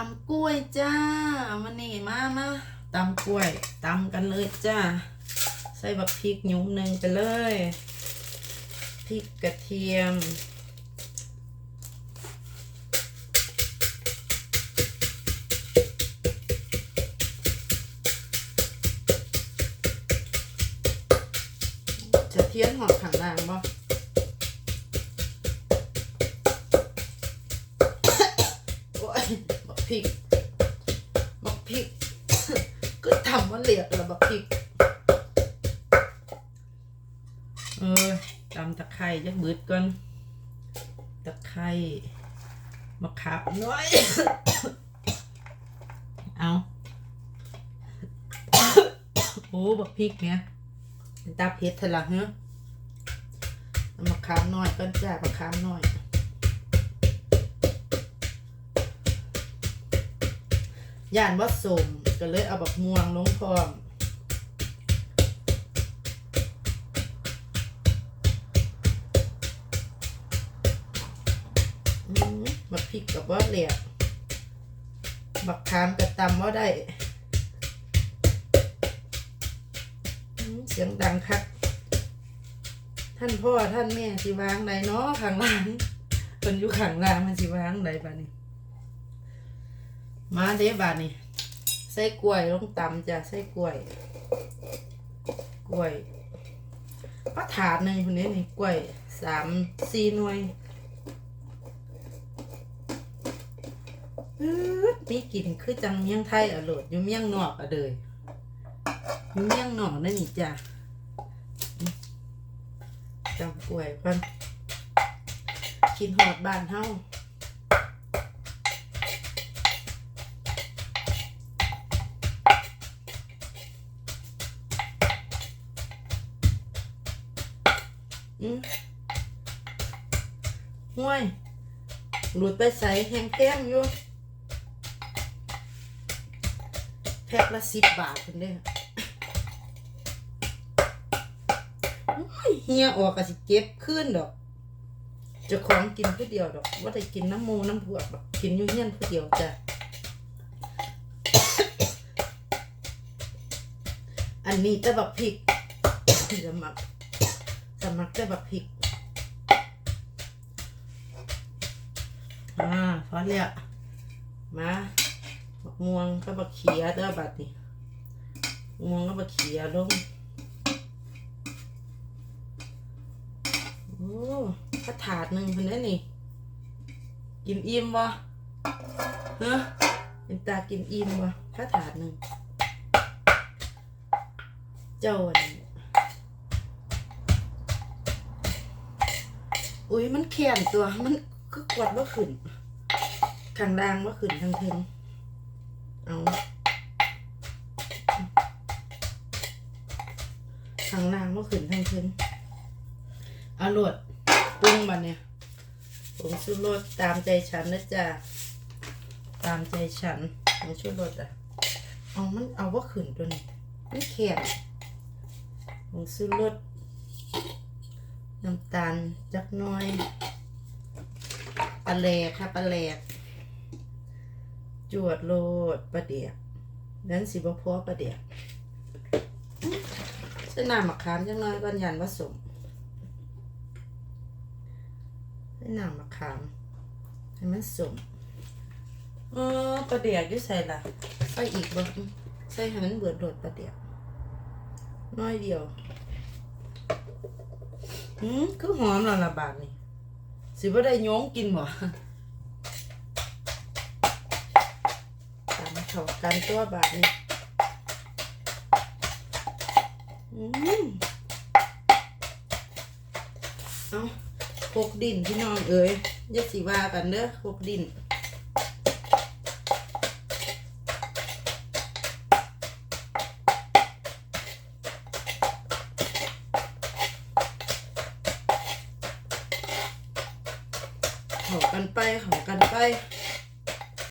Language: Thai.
ตำกล้วยจ้ามานี่มามาตำกล้วยตำกันเลยจ้า ใส่บักพริกหยุ้มหนึ่งไปเลยพริกกระเทียมจะเทียนหอดขังนางบ่ พริกบักพริก ก็ทำว่าเหลียกละบักพริก เออตำตะไคร้จักบืดก่อน ตะไคร้มะขามน้อย เอาโอ้บักพริกเนี่ยตาเผ็ดเถอะละเฮ้เอามะขามน้อยก่อนจ้ามะขามน้อย ย่านว่าสมก็เลยเอาบักม่วงลงพร้อมมบักพริกกับว่าเหลียกบักขามกับตำว่าได้เสียงดังคัก ท่านพ่อท่านแม่สิวางใดเนาะข้างล่างคนอยู่ข้างล่างมันสิวางใดบ้านี้ มาเด้บานี่ใส่กล้วยลงตำจ้ะใส่กล้วย กล้วยป้าถาดหนึ่งคนนี้นี่กล้วยสามสี่หน่วยมีกลิ่นคือจังเมี่ยงไทยอะโหลดอยู่เมี่ยงนอกอะเลยอยู่เมี่ยงนอกนั่นนี่จ้ะจำกล้วยก่อนกินหอดบ้านเฮา อืมห่วยหลุดไปใส่แห้งแก้มอยู่แพ็คละสิบบาทคนเด้อเฮียออกก็สิเก็บขึ้นดอก จะของกินผู้เดียวดอกว่าได้กินน้ำมูน้ำพวกดอกกินอยู่เฮียนผู้เดียวจ้ะ อันนี้แต่บักพริกจะหมัก สมัครได้บักพริก อ่าพอแล้วมาบักม่วงก็บักเขียเด้อบัดนี่ม่วงก็บักเขียลงโอ้ก็ถาดหนึ่งคนนี้นี่กินอิ่มวะเฮ้เป็นตากินอิ่มวะถ้าถาดหนึ่งเจ้า อุ้ยมันแขนตัว มันก็กดว่าขึ้นข้างล่างว่าขึ้นทางเทิงเอาข้างล่างว่าขึ้นทางเทิงเอาโหลดปรุงบันเนี่ยผงชูรสตามใจฉันนะจ๊ะตามใจฉันผงชูรสอะเอามันเอาว่าขึ้นตัวนี้มันแขนผงชูรส น้ำตาลจักน้อยปลาแหลกค่ะปลาแหลก จวดโลดปลาเดียกนั้นสิบพัวปลาเดียกใส่น้ำมะขามจักน้อยก่อนยันผสมใส่น้ำมะขามให้มันสมเออปลาเดียกยู่ใส่ละใส่อีกบ่ใส่ให้มันเบิดโดดปลาเดียกน้อยเดียว อืมคือหอมแล้วละบาทนี่สิบ่ได้ย้งกินบ่ตามเข้ากันตัวบาทนี่อืมเอาพกดินพี่น้องเอ๋ยอย่าสิว่ากันเด้อพกดิน เขากันไปเขากันไป